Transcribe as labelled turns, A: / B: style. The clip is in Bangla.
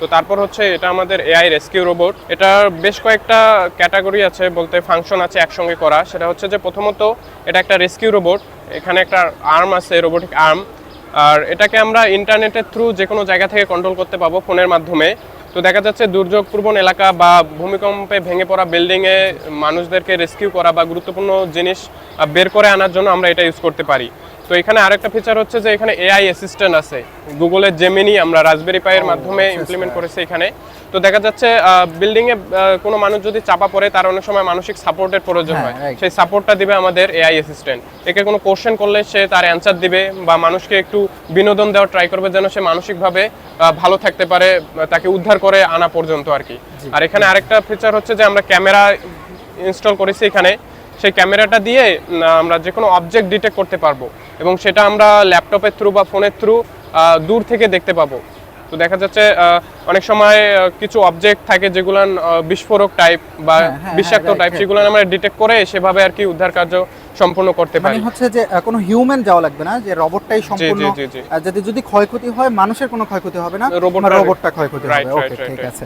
A: তো তারপর হচ্ছে এটা আমাদের এআই রেস্কিউ রোবট এটার বেশ কয়েকটা ক্যাটাগরি আছে, বলতে ফাংশন আছে একসঙ্গে করা। সেটা হচ্ছে যে প্রথমত এটা একটা রেস্কিউ রোবট এখানে একটা আর্ম আছে রোবোটিক আর্ম আর এটাকে আমরা ইন্টারনেটের থ্রু যে কোনো জায়গা থেকে কন্ট্রোল করতে পাবো ফোনের মাধ্যমে। তো দেখা যাচ্ছে দুর্যোগপূর্ণ এলাকা বা ভূমিকম্পে ভেঙে পড়া বিল্ডিংয়ে মানুষদেরকে রেস্কিউ করা বা গুরুত্বপূর্ণ জিনিস বের করে আনার জন্য আমরা এটা ইউজ করতে পারি। তো এখানে আরেকটা ফিচার হচ্ছে যে এখানে এআই অ্যাসিস্ট্যান্ট আছে। গুগলের জেমিনি আমরা রাজবেরি পাইয়ের মাধ্যমে
B: আচ্ছা,
A: ইমপ্লিমেন্ট
B: আচ্ছা।
A: করেছি এখানে। তো দেখা যাচ্ছে বিল্ডিং এ আহ, কোনো মানুষ যদি চাপা পড়ে তার অনেক সময় মানসিক সাপোর্টের প্রয়োজন
B: হ্যাঁ,
A: হয়। সেই সাপোর্টটা দিবে আমাদের এআই অ্যাসিস্ট্যান্ট একে কোনো কোশ্চেন করলে সে তার অ্যান্সার দিবে বা মানুষকে একটু বিনোদন দেওয়ার ট্রাই করবে যেন সে মানসিকভাবে ভালো থাকতে পারে তাকে উদ্ধার করে আনা পর্যন্ত আর কি। আর এখানে আরেকটা ফিচার হচ্ছে যে আমরা ক্যামেরা ইনস্টল করেছি এখানে। সেই ক্যামেরাটা দিয়ে আমরা যে কোনো অবজেক্ট ডিটেক্ট করতে পারব এবং সেটা আমরা ল্যাপটপের থ্রু বা ফোনের থ্রু দূর থেকে দেখতে পাবো। তো দেখা যাচ্ছে অনেক সময় কিছু অবজেক্ট থাকে যেগুলো বিস্ফোরক টাইপ বা
B: হ্যাঁ, হ্যাঁ,
A: বিষাক্ত টাইপ. সেগুলো আমরা ডিটেক্ট করে সেভাবে আর কি উদ্ধার কার্য সম্পূর্ণ করতে
B: মানে
A: পারি।
B: হচ্ছে যে কোনো হিউম্যান যাওয়া লাগবে না যে রোবটটাই সম্পূর্ণ যদি যদি ক্ষয়ক্ষতি হয় মানুষের কোনো ক্ষয়ক্ষতি হবে না রোবটটা ক্ষয়ক্ষতি হবে। ওকে ঠিক আছে।